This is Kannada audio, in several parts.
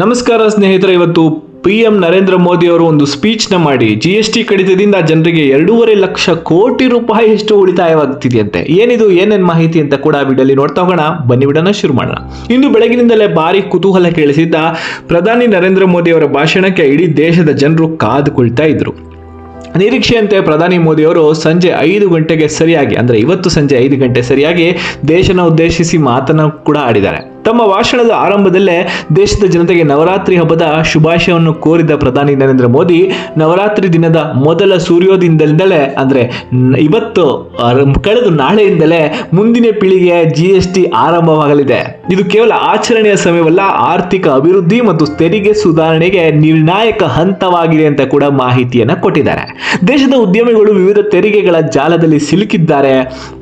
ನಮಸ್ಕಾರ ಸ್ನೇಹಿತರೆ, ಇವತ್ತು ಪಿ ಎಂ ನರೇಂದ್ರ ಮೋದಿ ಅವರು ಒಂದು ಸ್ಪೀಚ್ನ ಮಾಡಿ. ಜಿ ಎಸ್ ಟಿ ಕಡಿತದಿಂದ ಜನರಿಗೆ ಎರಡೂವರೆ ಲಕ್ಷ ಕೋಟಿ ರೂಪಾಯಿ ಎಷ್ಟು ಉಳಿತಾಯವಾಗ್ತಿದೆಯಂತೆ. ಏನಿದು, ಏನೇನ್ ಮಾಹಿತಿ ಅಂತ ಕೂಡ ವಿಡಿಯೋಲಿ ನೋಡ್ತಾ ಹೋಗೋಣ. ಬನ್ನಿ ವಿಡೋನ ಶುರು ಮಾಡೋಣ. ಇಂದು ಬೆಳಗಿನಿಂದಲೇ ಭಾರಿ ಕುತೂಹಲ ಕೇಳಿಸಿದ್ದ ಪ್ರಧಾನಿ ನರೇಂದ್ರ ಮೋದಿ ಅವರ ಭಾಷಣಕ್ಕೆ ಇಡೀ ದೇಶದ ಜನರು ಕಾದುಕೊಳ್ತಾ ಇದ್ರು. ನಿರೀಕ್ಷೆಯಂತೆ ಪ್ರಧಾನಿ ಮೋದಿ ಅವರು ಸಂಜೆ ಐದು ಗಂಟೆಗೆ ಸರಿಯಾಗಿ, ಅಂದ್ರೆ ಇವತ್ತು ಸಂಜೆ ಐದು ಗಂಟೆ ಸರಿಯಾಗಿ ದೇಶನ ಉದ್ದೇಶಿಸಿ ಮಾತನ್ನ ಕೂಡ ಆಡಿದ್ದಾರೆ. ತಮ್ಮ ಭಾಷಣದ ಆರಂಭದಲ್ಲೇ ದೇಶದ ಜನತೆಗೆ ನವರಾತ್ರಿ ಹಬ್ಬದ ಶುಭಾಶಯವನ್ನು ಕೋರಿದ ಪ್ರಧಾನಿ ನರೇಂದ್ರ ಮೋದಿ, ನವರಾತ್ರಿ ದಿನದ ಮೊದಲ ಸೂರ್ಯೋದಯದಿಂದಲೇ, ಅಂದ್ರೆ ಇವತ್ತು ಕಳೆದು ನಾಳೆಯಿಂದಲೇ ಮುಂದಿನ ಪೀಳಿಗೆಯ ಜಿ ಎಸ್ ಟಿ ಆರಂಭವಾಗಲಿದೆ. ಇದು ಕೇವಲ ಆಚರಣೆಯ ಸಮಯವಲ್ಲ, ಆರ್ಥಿಕ ಅಭಿವೃದ್ಧಿ ಮತ್ತು ತೆರಿಗೆ ಸುಧಾರಣೆಗೆ ನಿರ್ಣಾಯಕ ಹಂತವಾಗಿದೆ ಅಂತ ಕೂಡ ಮಾಹಿತಿಯನ್ನು ಕೊಟ್ಟಿದ್ದಾರೆ. ದೇಶದ ಉದ್ಯಮಿಗಳು ವಿವಿಧ ತೆರಿಗೆಗಳ ಜಾಲದಲ್ಲಿ ಸಿಲುಕಿದ್ದಾರೆ.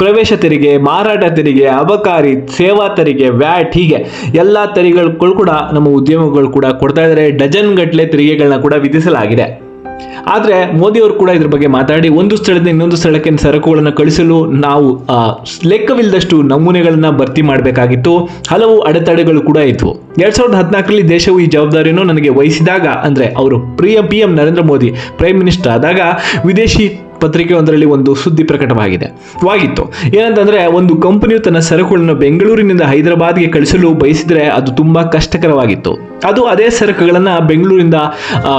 ಪ್ರವೇಶ ತೆರಿಗೆ, ಮಾರಾಟ ತೆರಿಗೆ, ಅಬಕಾರಿ, ಸೇವಾ ತೆರಿಗೆ, ವ್ಯಾಟ್ ಹೀಗೆ ಎಲ್ಲ ತೆರಿಗೆಗಳು ಕೂಡ ನಮ್ಮ ಉದ್ಯಮಗಳು ಕೂಡ ಕೊಡ್ತಾ ಇದ್ದಾರೆ ಡಜನ್ ಗಟ್ಟಲೆ ತೆರಿಗೆಗಳನ್ನ ಕೂಡ ವಿಧಿಸಲಾಗಿದೆ. ಆದರೆ ಮೋದಿಯವರು ಕೂಡ ಇದ್ರ ಬಗ್ಗೆ ಮಾತಾಡಿ ಒಂದು ಸ್ಥಳದಿಂದ ಇನ್ನೊಂದು ಸ್ಥಳಕ್ಕೆ ಸರಕುಗಳನ್ನು ಕಳಿಸಲು ನಾವು ಲೆಕ್ಕವಿಲ್ಲದಷ್ಟು ನಮೂನೆಗಳನ್ನು ಭರ್ತಿ ಮಾಡಬೇಕಾಗಿತ್ತು. ಹಲವು ಅಡೆತಡೆಗಳು ಕೂಡ ಇದ್ವು. ಎರಡ್ ಸಾವಿರದ ಹದಿನಾಲ್ಕರಲ್ಲಿ ದೇಶವು ಈ ಜವಾಬ್ದಾರಿಯನ್ನು ನನಗೆ ವಹಿಸಿದಾಗ, ಅಂದ್ರೆ ಅವರು ಪ್ರಿಯ P M Narendra Modi, prime minister ಆದಾಗ ವಿದೇಶಿ ಪತ್ರಿಕೆ ಒಂದರಲ್ಲಿ ಒಂದು ಸುದ್ದಿ ಪ್ರಕಟವಾಗಿದೆ. ವಾಗಿತ್ತು ಏನಂತಂದ್ರೆ, ಒಂದು ಕಂಪನಿಯು ತನ್ನ ಸರಕುಗಳನ್ನು ಬೆಂಗಳೂರಿನಿಂದ ಹೈದರಾಬಾದ್ಗೆ ಕಳಿಸಲು ಬಯಸಿದ್ರೆ ಅದು ತುಂಬಾ ಕಷ್ಟಕರವಾಗಿತ್ತು. ಅದು ಅದೇ ಸರಕುಗಳನ್ನು ಬೆಂಗಳೂರಿಂದ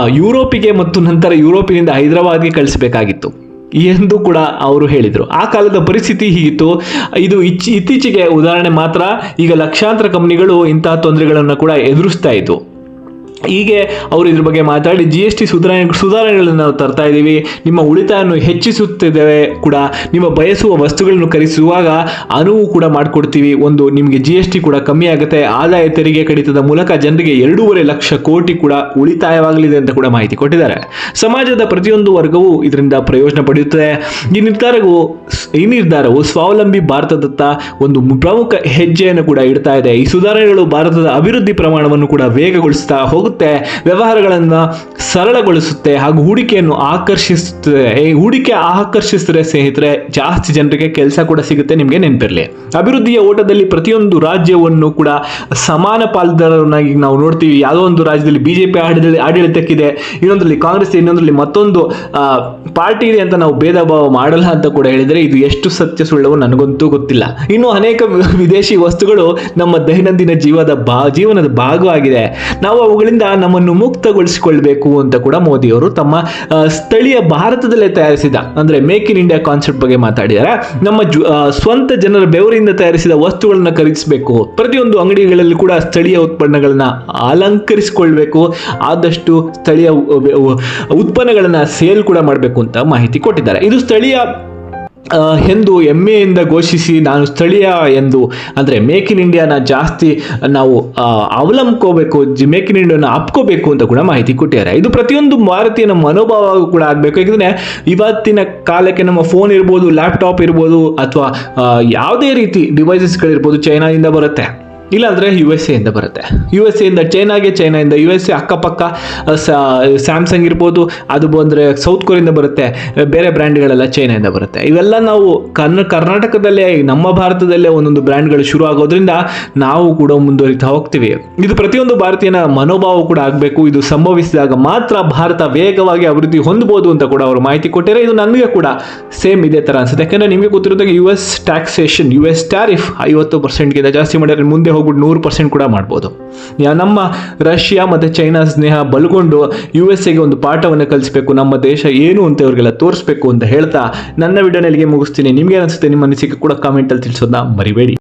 ಯುರೋಪಿಗೆ ಮತ್ತು ನಂತರ ಯುರೋಪಿನಿಂದ ಹೈದರಾಬಾದ್ಗೆ ಕಳಿಸಬೇಕಾಗಿತ್ತು. ಎಂದು ಕೂಡ ಅವರು ಹೇಳಿದರು. ಆ ಕಾಲದ ಪರಿಸ್ಥಿತಿ ಹೀಗಿತ್ತು. ಇದು ಇಚ್- ಇತ್ತೀಚೆಗೆ ಉದಾಹರಣೆ ಮಾತ್ರ. ಈಗ ಲಕ್ಷಾಂತರ ಕಂಪನಿಗಳು ಇಂತಹ ತೊಂದರೆಗಳನ್ನು ಕೂಡ ಎದುರಿಸ್ತಾ ಇದ್ವು. ಹೀಗೆ ಅವರು ಇದ್ರ ಬಗ್ಗೆ ಮಾತಾಡಿ ಜಿ ಎಸ್ ಟಿ ಸುಧಾರಣೆ, ಸುಧಾರಣೆಗಳನ್ನು ನಾವು ತರ್ತಾ ಇದ್ದೀವಿ. ನಿಮ್ಮ ಉಳಿತಾಯವನ್ನು ಹೆಚ್ಚಿಸುತ್ತಿದ್ದೇವೆ ಕೂಡ. ನಿಮ್ಮ ಬಯಸುವ ವಸ್ತುಗಳನ್ನು ಖರೀದಿಸುವಾಗ ಅನುವು ಕೂಡ ಮಾಡಿಕೊಡ್ತೀವಿ. ಒಂದು ನಿಮಗೆ ಜಿ ಎಸ್ ಟಿ ಕೂಡ ಕಮ್ಮಿ ಆಗುತ್ತೆ. ಆದಾಯ ತೆರಿಗೆ ಕಡಿತದ ಮೂಲಕ ಜನರಿಗೆ ಎರಡೂವರೆ ಲಕ್ಷ ಕೋಟಿ ಕೂಡ ಉಳಿತಾಯವಾಗಲಿದೆ ಅಂತ ಕೂಡ ಮಾಹಿತಿ ಕೊಟ್ಟಿದ್ದಾರೆ. ಸಮಾಜದ ಪ್ರತಿಯೊಂದು ವರ್ಗವೂ ಇದರಿಂದ ಪ್ರಯೋಜನ ಪಡೆಯುತ್ತದೆ. ಈ ನಿರ್ಧಾರವು ಈ ನಿರ್ಧಾರವು ಸ್ವಾವಲಂಬಿ ಭಾರತದತ್ತ ಒಂದು ಪ್ರಮುಖ ಹೆಜ್ಜೆಯನ್ನು ಕೂಡ ಇಡ್ತಾ ಇದೆ. ಈ ಸುಧಾರಣೆಗಳು ಭಾರತದ ಅಭಿವೃದ್ಧಿ ಪ್ರಮಾಣವನ್ನು ಕೂಡ ವೇಗಗೊಳಿಸ್ತಾ ಹೋಗುತ್ತೆ, ವ್ಯವಹಾರಗಳನ್ನು ಸರಳಗೊಳಿಸುತ್ತೆ ಹಾಗೂ ಹೂಡಿಕೆಯನ್ನು ಆಕರ್ಷಿಸುತ್ತದೆ ಈ ಹೂಡಿಕೆ ಆಕರ್ಷಿಸಿದ್ರೆ ಸ್ನೇಹಿತರೆ, ಜಾಸ್ತಿ ಜನರಿಗೆ ಕೆಲಸ ಕೂಡ ಸಿಗುತ್ತೆ, ನಿಮಗೆ ನೆನಪಿರಲಿ. ಅಭಿವೃದ್ಧಿಯ ಓಟದಲ್ಲಿ ಪ್ರತಿಯೊಂದು ರಾಜ್ಯವನ್ನು ಕೂಡ ಸಮಾನ ಪಾಲುದಾರರನ್ನಾಗಿ ನಾವು ನೋಡ್ತೀವಿ. ಯಾವುದೋ ಒಂದು ರಾಜ್ಯದಲ್ಲಿ ಬಿಜೆಪಿ ಆಡಳಿತ, ಆಡಳಿತಕ್ಕಿದೆ, ಇನ್ನೊಂದರಲ್ಲಿ ಕಾಂಗ್ರೆಸ್, ಇನ್ನೊಂದರಲ್ಲಿ ಮತ್ತೊಂದು ಪಾರ್ಟಿ ಇದೆ ಅಂತ ನಾವು ಭೇದ ಭಾವ ಮಾಡಲ್ಲ ಅಂತ ಕೂಡ ಹೇಳಿದರೆ ಇದು ಎಷ್ಟು ಸತ್ಯ ಸುಳ್ಳವು ನನಗಂತೂ ಗೊತ್ತಿಲ್ಲ. ಇನ್ನು ಅನೇಕ ವಿದೇಶಿ ವಸ್ತುಗಳು ನಮ್ಮ ದೈನಂದಿನ ಜೀವದ ಬಾ, ಜೀವನದ ಭಾಗವಾಗಿದೆ. ನಾವು ಅವುಗಳಿಂದ ನಮ್ಮನ್ನು ಮುಕ್ತಗೊಳಿಸಿಕೊಳ್ಬೇಕು ಅಂತ ಕೂಡ ಮೋದಿ ಅವರು ತಮ್ಮ ಸ್ಥಳೀಯ ಭಾರತದಲ್ಲೇ ತಯಾರಿಸಿದ, ಅಂದ್ರೆ ಮೇಕ್ ಇನ್ ಇಂಡಿಯಾ ಕಾನ್ಸೆಪ್ಟ್ ಬಗ್ಗೆ ಮಾತಾಡಿದ್ದಾರೆ ನಮ್ಮ ಸ್ವಂತ ಜನರ ಬೆವರಿಂದ ತಯಾರಿಸಿದ ವಸ್ತುಗಳನ್ನ ಖರೀದಿಸಬೇಕು. ಪ್ರತಿಯೊಂದು ಅಂಗಡಿಗಳಲ್ಲಿ ಕೂಡ ಸ್ಥಳೀಯ ಉತ್ಪನ್ನಗಳನ್ನ ಅಲಂಕರಿಸಿಕೊಳ್ಬೇಕು. ಆದಷ್ಟು ಸ್ಥಳೀಯ ಉತ್ಪನ್ನಗಳನ್ನ ಸೇಲ್ ಕೂಡ ಮಾಡಬೇಕು ಅಂತ ಮಾಹಿತಿ ಕೊಟ್ಟಿದ್ದಾರೆ. ಇದು ಸ್ಥಳೀಯ ಎಂದು ಹೆಮ್ಮೆಯಿಂದ ಘೋಷಿಸಿ ನಾನು ಸ್ಥಳೀಯ ಎಂದು, ಅಂದರೆ ಮೇಕ್ ಇನ್ ಇಂಡಿಯಾನ ಜಾಸ್ತಿ ನಾವು ಅವಲಂಬ್ಕೋಬೇಕು ಮೇಕ್ ಇನ್ ಇಂಡಿಯಾನ ಅಪ್ಕೋಬೇಕು ಅಂತ ಕೂಡ ಮಾಹಿತಿ ಕೊಟ್ಟಿದ್ದಾರೆ. ಇದು ಪ್ರತಿಯೊಂದು ಭಾರತೀಯನ ಮನೋಭಾವ ಕೂಡ ಆಗಬೇಕು. ಯಾಕಂದರೆ ಇವತ್ತಿನ ಕಾಲಕ್ಕೆ ನಮ್ಮ ಫೋನ್ ಇರ್ಬೋದು ಲ್ಯಾಪ್ಟಾಪ್ ಇರ್ಬೋದು, ಅಥವಾ ಯಾವುದೇ ರೀತಿ ಡಿವೈಸಸ್ಗಳಿರ್ಬೋದು ಚೈನಾದಿಂದ ಬರುತ್ತೆ. ಇಲ್ಲಾಂದ್ರೆ ಯು ಎಸ್ ಎಯಿಂದ ಬರುತ್ತೆ. ಯು ಎಸ್ ಎಯಿಂದ ಚೈನಾಗೆ ಚೈನಾಯಿಂದ ಯು ಎಸ್ ಎ ಅಕ್ಕಪಕ್ಕ ಸ್ಯಾಮ್ಸಂಗ್ ಇರ್ಬೋದು, ಅದು ಬಂದರೆ ಸೌತ್ ಕೊರಿಯಿಂದ ಬರುತ್ತೆ, ಬೇರೆ ಬ್ರ್ಯಾಂಡ್ಗಳೆಲ್ಲ ಚೈನಾಯಿಂದ ಬರುತ್ತೆ. ಇವೆಲ್ಲ ನಾವು ಕನ್ನ ಕರ್ನಾಟಕದಲ್ಲೇ ನಮ್ಮ ಭಾರತದಲ್ಲೇ ಒಂದೊಂದು ಬ್ರ್ಯಾಂಡ್ಗಳು ಶುರು ಆಗೋದ್ರಿಂದ ನಾವು ಕೂಡ ಮುಂದುವರಿತಾ ಹೋಗ್ತೀವಿ. ಇದು ಪ್ರತಿಯೊಂದು ಭಾರತೀಯನ ಮನೋಭಾವ ಕೂಡ ಆಗಬೇಕು. ಇದು ಸಂಭವಿಸಿದಾಗ ಮಾತ್ರ ಭಾರತ ವೇಗವಾಗಿ ಅಭಿವೃದ್ಧಿ ಹೊಂದಬಹುದು ಅಂತ ಕೂಡ ಅವರು ಮಾಹಿತಿ ಕೊಟ್ಟಿದ್ದಾರೆ. ಇದು ನನಗೆ ಕೂಡ ಸೇಮ್ ಇದೇ ಥರ ಅನಿಸುತ್ತೆ. ಯಾಕಂದರೆ ನಿಮಗೆ ಗೊತ್ತಿರೋದಾಗ U S taxation U S tariff ಐವತ್ತು ಪರ್ಸೆಂಟ್ಗಿಂತ ಜಾಸ್ತಿ ಮಾಡಿದ್ರೆ ಮುಂದೆ ಹೋಗ್ಬಿಟ್ಟು ನೂರು ಪರ್ಸೆಂಟ್ ಕೂಡ ಮಾಡ್ಬೋದು. ನಮ್ಮ ರಷ್ಯಾ ಮತ್ತು ಚೈನಾ ಸ್ನೇಹ ಬಲ್ಗೊಂಡು ಯು ಎಸ್ ಎಗೆ ಒಂದು ಪಾಠವನ್ನು ಕಲಿಸಬೇಕು, ನಮ್ಮ ದೇಶ ಏನು ಅಂತ ಇವ್ರಿಗೆಲ್ಲ ತೋರಿಸ್ಬೇಕು ಅಂತ ಹೇಳ್ತಾ ನನ್ನ ವಿಡಿಯೋನಲ್ಲಿಗೆ ಮುಗಿಸ್ತೀನಿ. ನಿಮಗೆ ಅನಿಸುತ್ತೆ? ನಿಮ್ಮ ಅನಿಸಿಕೆ ಕೂಡ ಕಾಮೆಂಟಲ್ಲಿ ತಿಳಿಸೋದನ್ನ ಮರಿಬೇಡಿ.